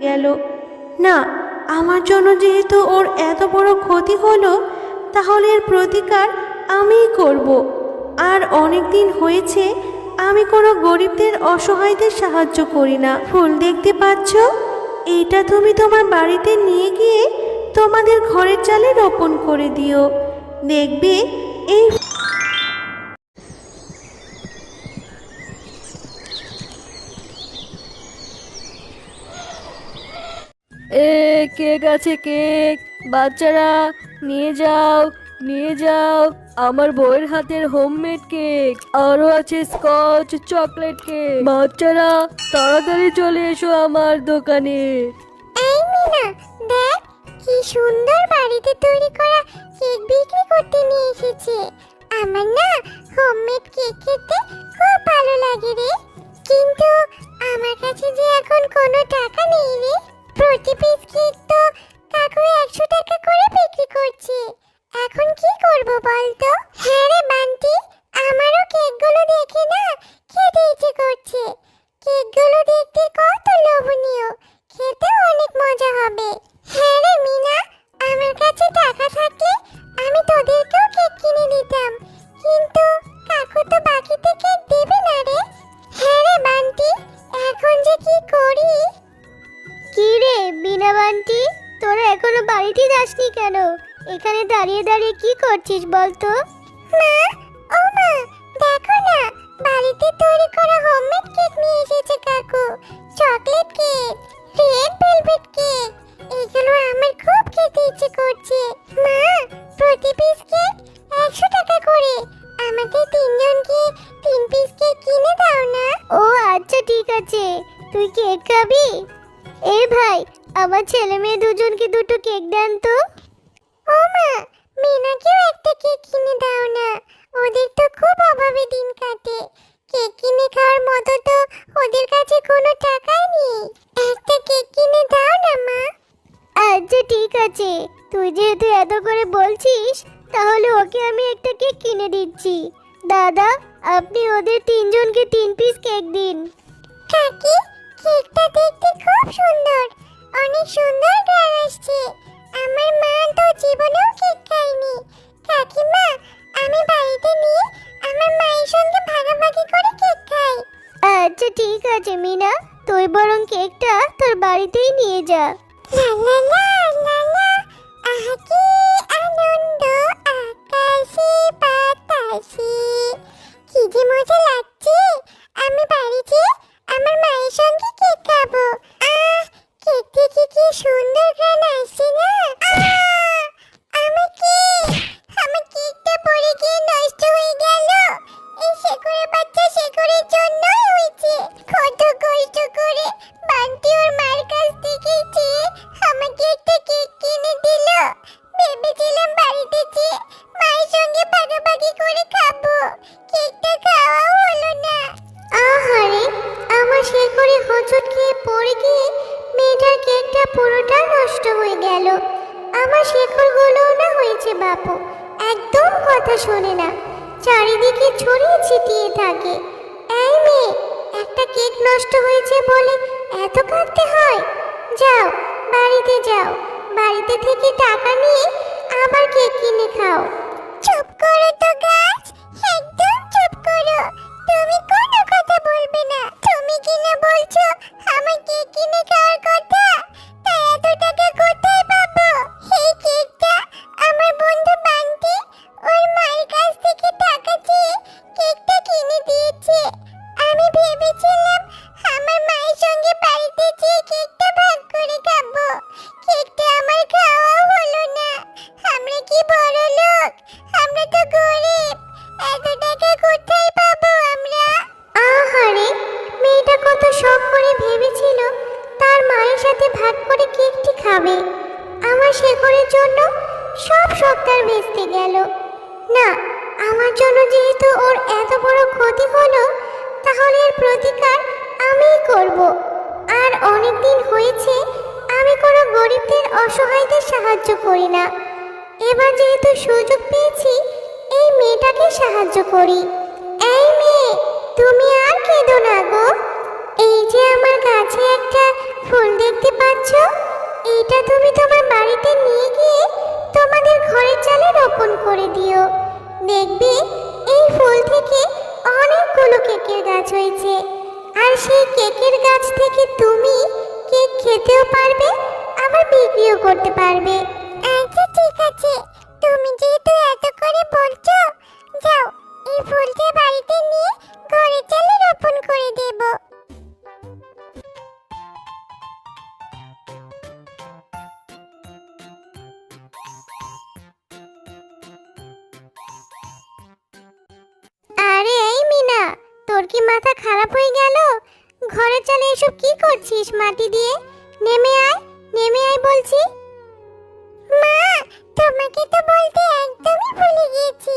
গেল। না, আমার জন্য যেহেতু ওর এত বড় ক্ষতি হলো, তাহলে এর প্রতিকার আমিই করব। আর অনেক দিন হয়েছে, আমি কোনো গরিবদের, অসহায়দের সাহায্য করি না। ফুল দেখতে পাচ্ছ? এটা তুমি তোমার বাড়িতে নিয়ে গিয়ে তোমাদের ঘরের চালে রোপণ করে দিও। দেখবে, এই এ কেক আছে কেক? বাচ্চারা, নিয়ে যাও নিয়ে যাও। আমার বউয়ের হাতের হোমমেড কেক। আরও আছে স্কচ চকলেট কেক। বাচ্চারা, তাড়াতাড়ি চলে এসো আমার দোকানে। এই মিনা, দেখ, কি সুন্দর বাড়িতে তৈরি করা কেক বিক্রি করতে নিয়ে এসেছে। আমার না হোমমেড কেক খেতে খুব ভালো লাগে রে। কিন্তু আমার কাছে যে এখন কোনো টাকা নেই রে। প্রতি পিস কেক তো কাকু একশো করছিস বলতো? তিনজনকে তিন পিস কেক দিন। কাকি কেকটা দেখতে খুব সুন্দর। অনেক সুন্দর গান আসছে। আমার মা তো জীবনেও কেক খায়নি। কাকিমা আমি বাড়িতে নিয়ে আমার মায়ের সঙ্গে ভাগাভাগি করে কেক খাই। আচ্ছা ঠিক আছে মিনা। তুই বরং কেকটা তোর বাড়িতেই নিয়ে যা। লা লা লা লা লা। আহা কি আনন্দ আকাশে বাতাসে। কি যে মজা লাগছে? আমি বাড়িতে আমার মায়ের সঙ্গে কেক খাব। আহ, কেক থেকে কি সুন্দর গান আসছে না? আমি কেক আমার কেকটা গেল। আমার শেকড়গুলোও না হয়েছে বাপু, একদম কথা শোনে না। চারিদিকে ছড়িয়ে ছিটিয়ে থাকে। এই মেয়ে, একটা কেক নষ্ট হয়েছে বলে এত কাঁদতে হয়? যাও, বাড়িতে যাও। বাড়িতে থেকে টাকা নিয়ে আবার কেক কিনে খাও। চুপ করো তো গাছ, একদম চুপ করো। তুমি কোনো কথা বলবে না। তুমি কিনা বলছো, আমার কেক কিনে খাওয়ার কথা খাবে আমার শেখরের জন্য সব শখ তার ভেস্তে গেল। না, আমার জন্য যেহেতু ওর এত বড় ক্ষতি হলো, তাহলে এর প্রতিকার আমিই করব। আর অনেক দিন হয়েছে, আমি কোনো গরিবদের অসহায়দের সাহায্য করি না। এবার যেহেতু সুযোগ পেয়েছি, এই মেয়েটাকে সাহায্য করি। এই মেয়ে, তুমি আর কেঁদো না গো। এই যে আমার কাছে একটা ফুল দেখতে পাচ্ছ এটা তুমি তোমার বাড়িতে নিয়ে গিয়ে তোমাদের ঘরের চালে রোপণ করে দিও। দেখবে এই ফুল থেকে অনেকগুলো কেকের গাছ হয়েছে। আর সেই কেকের গাছ থেকে তুমি কেক খেতেও পারবে, আবার বিক্রিও করতে পারবে। আচ্ছা ঠিক আছে। তুমি যেহেতু এত করে বলছো, যাও এই ফুলটা বাড়িতে নিয়ে ঘরের চালে রোপণ করে দেবো। তোর কি মাথা খারাপ হয়ে গেল? ঘরে চলে এসব কি করছিস মাটি দিয়ে? নেমে আয় নেমে আয় বলছি। মা, তোমাকে তো বলতে একদমই ভুলে গিয়েছি।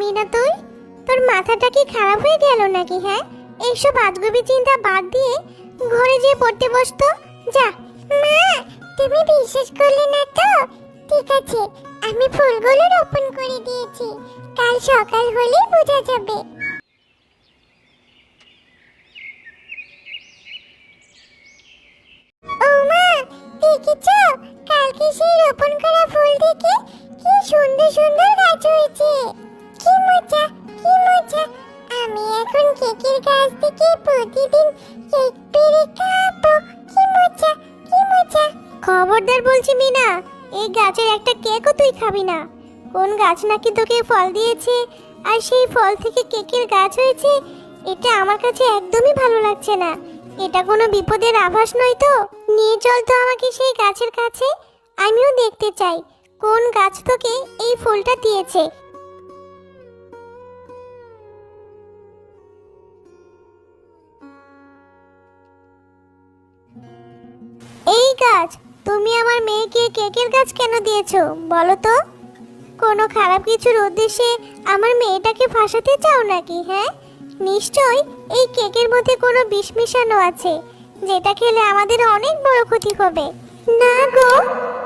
মিনা তুই তোর মাথাটা কি খারাপ হয়ে গেল নাকি হ্যাঁ? এইসব আজগুবি চিন্তা বাদ দিয়ে ঘরে যেয়ে পড়তে বসতো? যা। মা, তুমি বিশ্বাস করলে না তো? ঠিক আছে, আমি ফুলগুলো রোপণ করে দিয়েছি। কাল সকাল হলেই বোঝা যাবে। ও মা, দেখেছ? কালকে সেই রোপণ করা ফুল থেকে কি সুন্দর সুন্দর খবরদার বলছি, মিনা, এই গাছের একটা কেকও তুই খাবি না। কোন গাছ নাকি তোকে ফল দিয়েছে? আর সেই ফল থেকে কেকের গাছ হয়েছে, এটা আমার কাছে একদমই ভালো লাগছে না। এটা কোনো বিপদের আভাস নয় তো? নিয়ে চল তো আমাকে সেই গাছের কাছে, আমিও দেখতে চাই। কোন গাছ তোকে এই ফুলটা দিয়েছে? তুমি আমার মেয়েকে কেকের গাছ কেন দিয়েছ, বলো তো? কোনো খারাপ কিছুর উদ্দেশ্যে আমার মেয়েটাকে ফাঁসাতে চাও নাকি হ্যাঁ? নিশ্চয় এই কেকের মধ্যে কোনো বিষ মিশানো আছে, যেটা খেলে আমাদের অনেক বড় ক্ষতি হবে। না গো,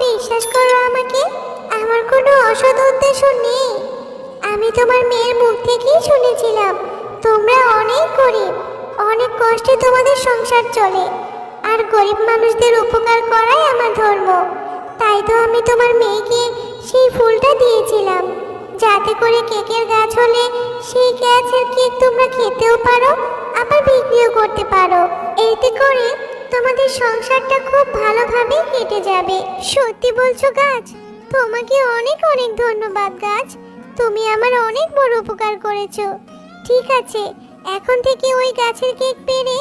বিশ্বাস করো আমাকে, আমার কোনো অসৎ উদ্দেশ্য নেই। আমি তোমার মেয়ের মুখ থেকেই শুনেছিলাম, তোমরা অনেক গরিব, অনেক কষ্টে তোমাদের সংসার চলে। আর গরিব মানুষদের উপকার করাই আমার ধর্ম। তাই তো আমি তোমার মেয়েকে সেই ফুলটা দিয়েছিলাম। যাতে করে কেকের গাছ হলে সেই গাছের কেক তোমরা খেতেও পারো, আবার বিক্রিও করতে পারো। এতে করে তোমাদের সংসারটা খুব ভালোভাবে কেটে যাবে। সত্যি বলছো গাছ, তোমাকে অনেক অনেক ধন্যবাদ গাছ। তুমি আমার অনেক বড় উপকার করেছ। ঠিক আছে, এখন থেকে ওই গাছের কেক পেরে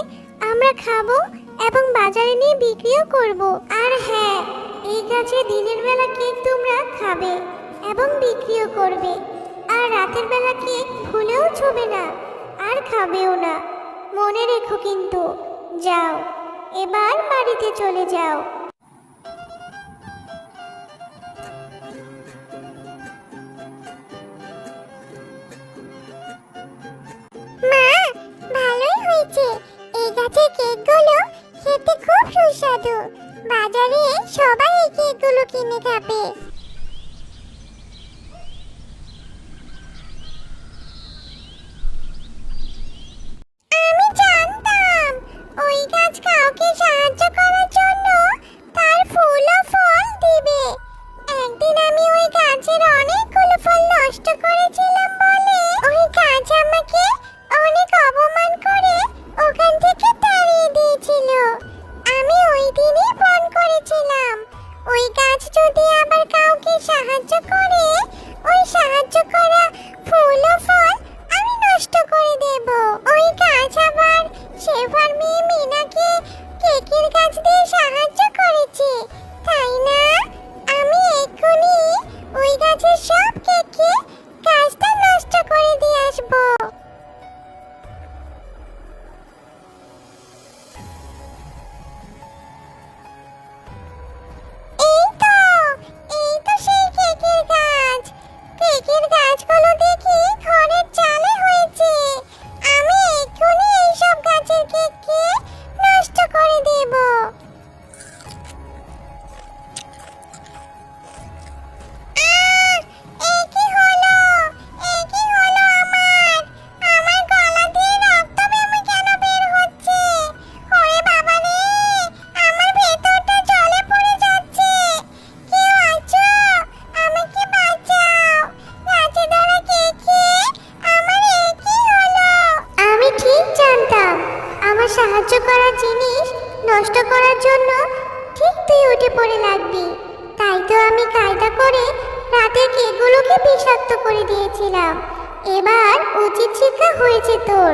আমরা খাব এবং বাজারে নিয়ে বিক্রিও করব। আর হ্যাঁ এই গাছে দিনের বেলা কেক তোমরা খাবে এবং বিক্রিও করবে। আর রাতের বেলা কেক ভুলেও ছবে না, আর খাবেও না। মনে রেখো কিন্তু, যাও, এবার বাড়িতে চলে যাও। মা, ভালোই হয়েছে। এই গাছের কেকগুলো খেতে কেকগুলো কিনে খাবে দিয়েছিলাম এবার উচিত শিক্ষা হয়েছে তোর।